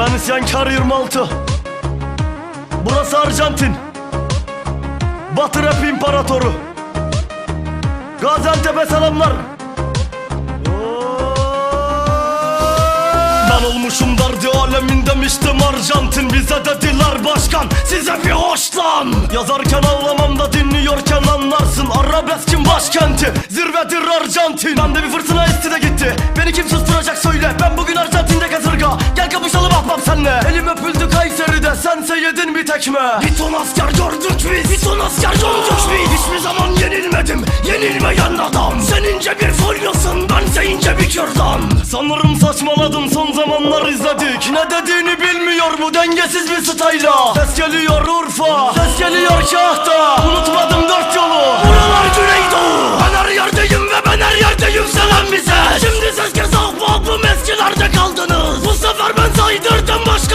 Ben isyankar 26 Burası Arjantin. Batı rap imparatoru. Gaziantep'e selamlar. Ben olmuşum derdi alemin demiştim Arjantin. Bize dediler başkan size bir hoşlan. Yazarken ağlamam da dinliyorken anlarsın. Arabeskin başkenti zirvedir Arjantin. Bende bir fırtına esti de gitti. Beni kim susturacak söyle. Ben bugün Arjantin'de tekme. Bir ton asker gördük biz. Bir ton asker gördük biz. Hiçbir zaman yenilmedim. Yenilmeyen adam. Sen ince bir folyosun Bense ince bir kürdan. Sanırım saçmaladım son zamanlar izledik. Ne dediğini bilmiyor bu dengesiz bir style'a Ses geliyor Urfa. Ses geliyor Kahta Unutmadım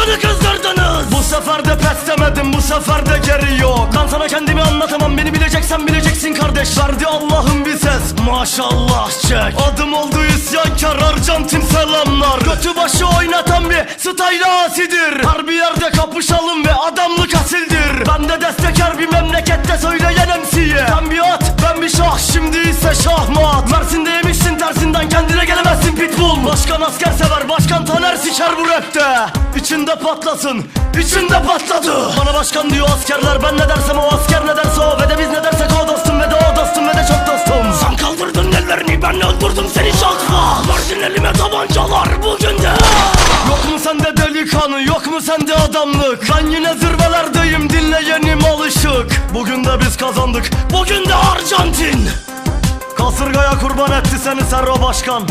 başkanı kızdırdınız. Bu sefer de pes demedim bu sefer de geri yok. Ben sana kendimi anlatamam beni bileceksen bileceksin kardeş. Verdi Allah'ın bir ses. Maşallah çek. Adım oldu isyankar Arjantin selamlar. Götü başı oynatan bir style asidir. Her bir yerde kapışalım ve adamlık asildir. Ben de destekar bir memlekette söyleyen MC'ye Sen bir at ben bir şah şimdi ise şahmat. Mersin'de Başkan asker sever başkan Taner siker bu rapte. İçinde patlasın içinde patladı. Bana başkan diyor askerler ben ne dersem o asker ne derse o. Ve de biz ne dersek o dostum ve de o dostum ve de çok dostum. Sen kaldırdın ellerini ben öldürdüm seni şansa Verdin elime tabancalar bugün de. Yok mu sende delikanlı yok mu sende adamlık? Ben yine zirvelerdeyim dinleyenim alışık. Bugün de biz kazandık bugün de Arjantin. Kasırgaya kurban etti seni Serro Başkan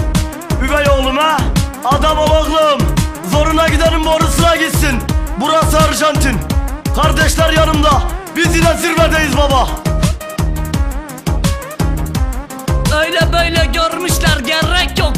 Üvey oğlum ha Adam ol Zoruna gidenin borusuna gitsin. Burası Arjantin. Kardeşler yanımda. Biz yine zirvedeyiz baba. Öyle böyle görmüşler gerek yok